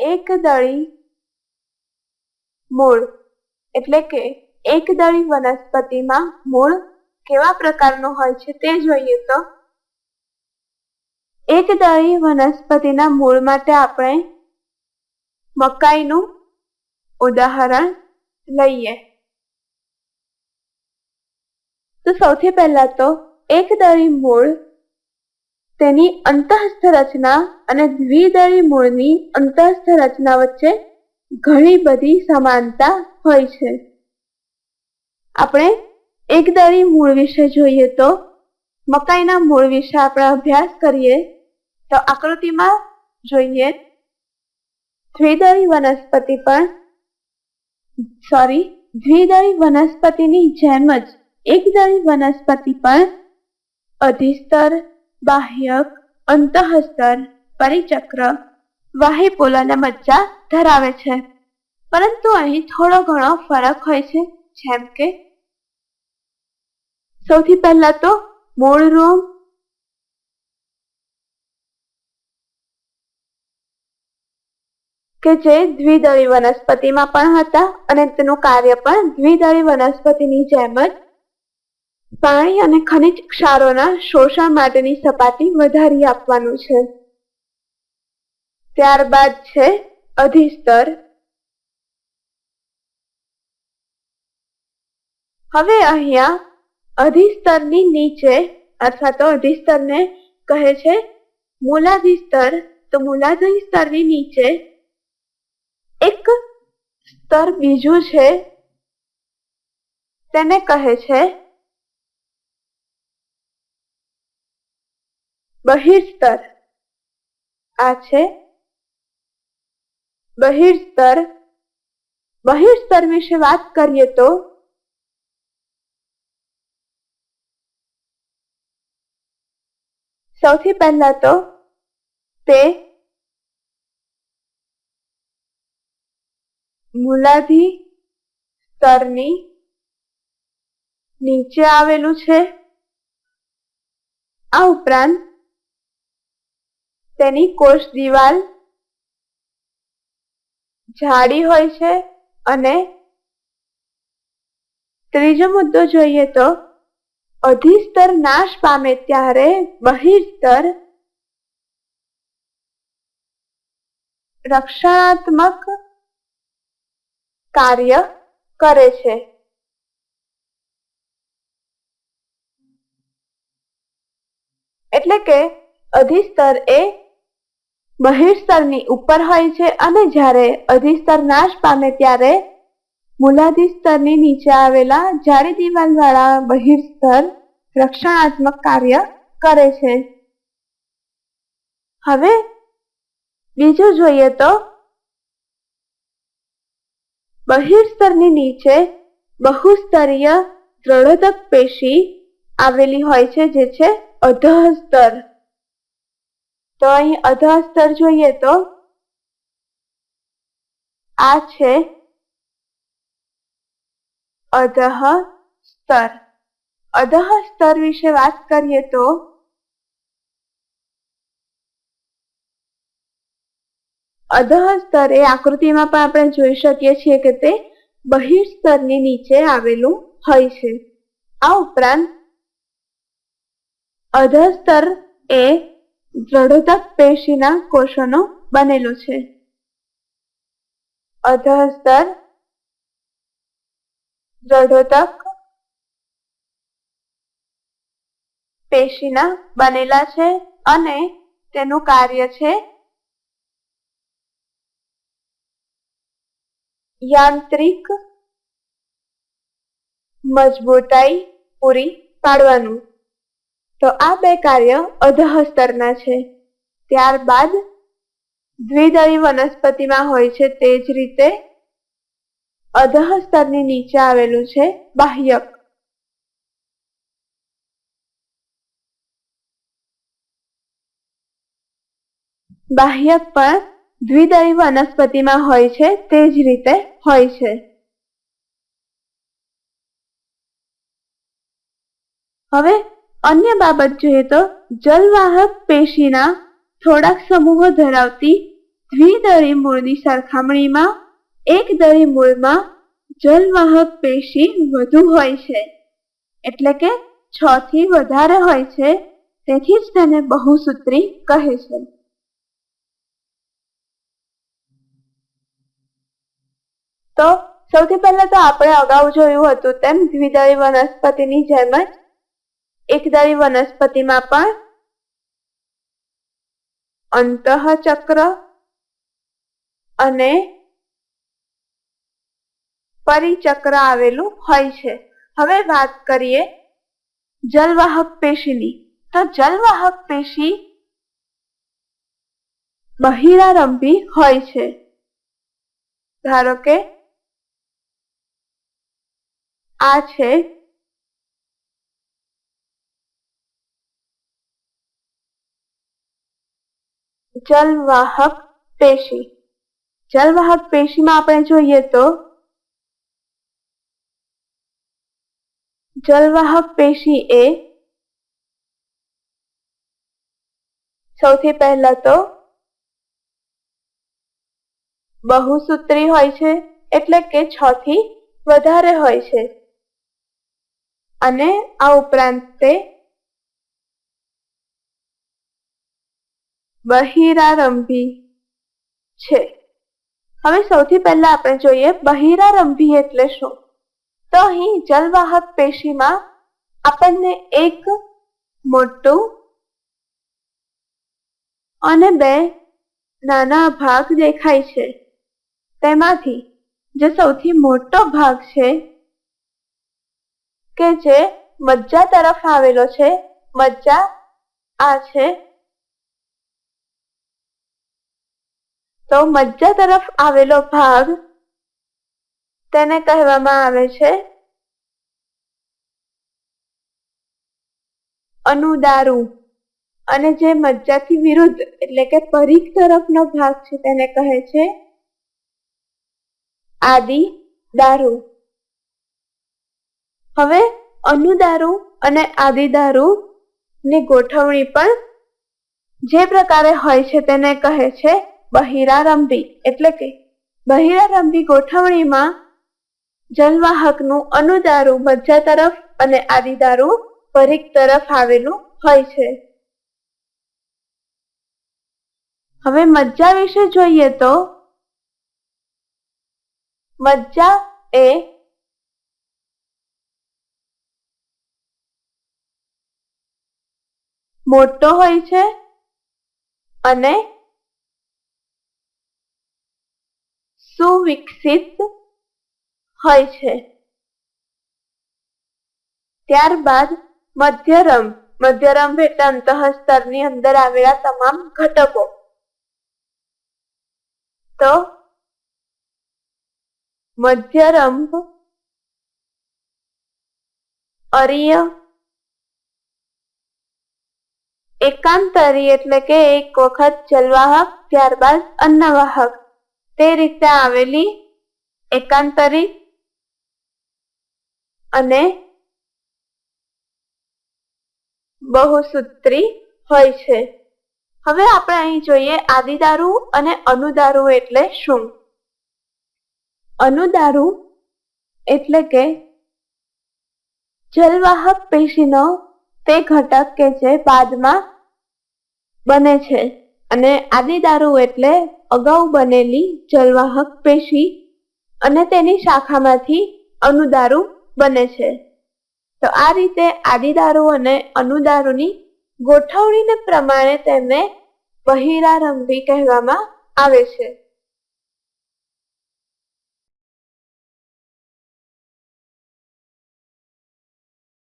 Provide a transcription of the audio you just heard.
એકદળી મૂળ એટલે કે એકદળી વનસ્પતિમાં મૂળ કેવા પ્રકારનું હોય છે તે જોઈએ તો એકદળી વનસ્પતિના મૂળ માટે આપણે મકાઈનું ઉદાહરણ લઈએ. તો સૌથી પહેલા તો એકદળી મૂળ તેની અંતઃસ્થ રચના અને દ્વિદળી મૂળની અંતઃસ્થ રચના વચ્ચે ઘણી બધી સમાનતા હોય છે. આપણે એકદળી મૂળ વિશે જોઈએ તો મકાઈના મૂળ વિશે આપણે અભ્યાસ કરીએ તો આકૃતિમાં જોઈએ દ્વિદળી વનસ્પતિ પણ સોરી દ્વિદળી વનસ્પતિની જેમ જ એકદળી વનસ્પતિ પણ અધિસ્તર બાહ્યક અંતઃસ્તર, પરિચક્ર વાહિપુલ અને મજ્જા ધરાવે છે. પરંતુ અહીં થોડો ઘણો ફરક હોય છે, જેમ કે સૌથી પહેલા તો મૂળ રૂમ કે જે દ્વિદળી વનસ્પતિમાં પણ હતા અને તેનું કાર્ય પણ દ્વિદળી વનસ્પતિની જેમ જ પાણી અને ખનિજ ક્ષારોના શોષણ માટેની સપાટી વધારી આપવાનું છે. ત્યારબાદ છે અધિસ્તર. હવે અહીંયા અધિસ્તરની નીચે અથવા તો અધિસ્તરને કહે છે મૂલાધિસ્તર. તો મૂલાધિસ્તરની સ્તરની નીચે એક સ્તર બીજું છે. તેને કહે છે બહિર્સ્તર આ છે બહિર્સ્તર બહિર્સ્તર વિશે વાત કરીએ તો સૌથી પહેલા તો તે મૂલાધિ સ્તરની નીચે આવેલું છે. આ ઉપરાંત તેની કોષ દિવાલ જાડી હોય છે અને ત્રીજો મુદ્દો જોઈએ તો અધિસ્તર નાશ પામે ત્યારે બહિસ્તર રક્ષણાત્મક કાર્ય કરે છે. એટલે કે અધિસ્તર એ બહિસ્તરની ઉપર હોય છે અને જ્યારે અધિસ્તર નાશ પામે ત્યારે મૂલાધિ સ્તરની નીચે આવેલા જાડી દિવાલ વાળા બહિર્સ્તર રક્ષણાત્મક કાર્ય કરે છે. હવે બીજું જોઈએ તો બહિર્સ્તરની નીચે બહુસ્તરીય દ્રઢતક પેશી આવેલી હોય છે, જે છે અધઃસ્તર. તો અહીં અધઃસ્તર જોઈએ તો આ છે અધઃ સ્તર. અધઃ સ્તર વિશે વાત કરીએ તો અધઃ સ્તર એ આકૃતિમાં પણ આપણે જોઈ શકીએ છીએ કે તે બહિર્સ્તરની નીચે આવેલું હોય છે. આ ઉપરાંત અધસ્તર એ દ્રઢોદક પેશીના કોષોનો બનેલું છે. અધસ્તર દ્રઢોદક પેશીના બનેલા છે અને તેનું કાર્ય છે યાંત્રિક મજબૂતાઈ પૂરી પાડવાનું. તો આ બે કાર્ય અધઃ સ્તરના છે. ત્યારબાદ દ્વિદળી વનસ્પતિમાં હોય છે તે જ રીતે અધઃ સ્તરની નીચે આવેલું છે બાહ્યક. બાહ્યક પણ દ્વિદળી વનસ્પતિમાં હોય છે તે જ રીતે હોય છે. હવે અન્ય બાબત જોઈએ તો જલવાહક પેશીના થોડાક સમૂહો ધરાવતી દ્વિદળી મૂળની સરખામણીમાં એક દળી મૂળમાં જલવાહક પેશી વધુ હોય છે. એટલે કે છ થી વધારે હોય છે. તેથી જ તેને બહુસૂત્રી કહે છે. તો સૌથી પહેલા તો આપણે અગાઉ જોયું હતું તેમ દ્વિદળી વનસ્પતિની જેમ જ એકદળી વનસ્પતિમાં પણ અંતઃચક્ર અને પરિચક્ર આવેલું હોય છે. હવે વાત કરીએ જલવાહક પેશીની. તો જલવાહક પેશી બહિરારંભી હોય છે. ધારો કે આ છે જલવાહક પેશી. જલવાહક પેશીમાં આપણે જોઈએ તો જલવાહક પેશી એ સૌથી પહેલા તો બહુસૂત્રી હોય છે, એટલે કે છ થી વધારે હોય છે. અને આ ઉપરાંત તે બહિરારંભી છે. હવે સૌથી પહેલા આપણે જોઈએ બહિરારંભી એટલે શું? તો અહીં જલવાહક પેશીમાં આપણને એક મોટું અને બે નાના ભાગ દેખાય છે. તેમાંથી જે સૌથી મોટો ભાગ છે કે જે મજ્જા તરફ આવેલો છે, મજ્જા આ છે તો મજ્જા તરફ આવેલો ભાગ તેને કહેવામાં આવે છે અનુદારું. અને જે મજ્જાથી વિરુદ્ધ, એટલે કે પરીખ તરફનો ભાગ છે તેને કહે છે આદિ દારૂ હવે અનુદારુ અને આદિદારુ ની ગોઠવણી પણ જે પ્રકારે હોય છે તેને કહે છે બહિરારંભી, એટલે કે બહિરારંભી ગોઠવણીમાં જલવાહકનું અનુદારું મજ્જા તરફ અને આદિદારું પરિક તરફ આવેલું હોય છે. હવે મજ્જા વિશે જોઈએ તો મજ્જા એ મોટો હોય છે અને સુવિકસિત હોય છે. ત્યારબાદ મધ્યરંભ મધ્યરમ એટલે અંતઃસ્તરની અંદર આવેલા તમામ ઘટકો. તો મધ્યરંભ અરિય એકાંતરી એટલે કે એક વખત જલવાહક, ત્યારબાદ અન્નવાહક. તે રીતે આવેલી એકાંતરિત અને બહુસૂત્રી હોય છે. હવે આપણે અહીં જોઈએ આદિદારુ અને અનુદારુ એટલે શું? અનુદારુ એટલે કે જલવાહક પેશીનો તે ઘટક કે જે બાદમાં બને છે. અને આદિદારુ એટલે અગાઉ બનેલી જલવાહક પેશી અને તેની શાખામાંથી અનુદારુ બને છે. તો આ રીતે આદિદારુ અને અનુદારુની ગોઠવણીને પ્રમાણે તેમને બહિરારંભી કહેવામાં આવે છે.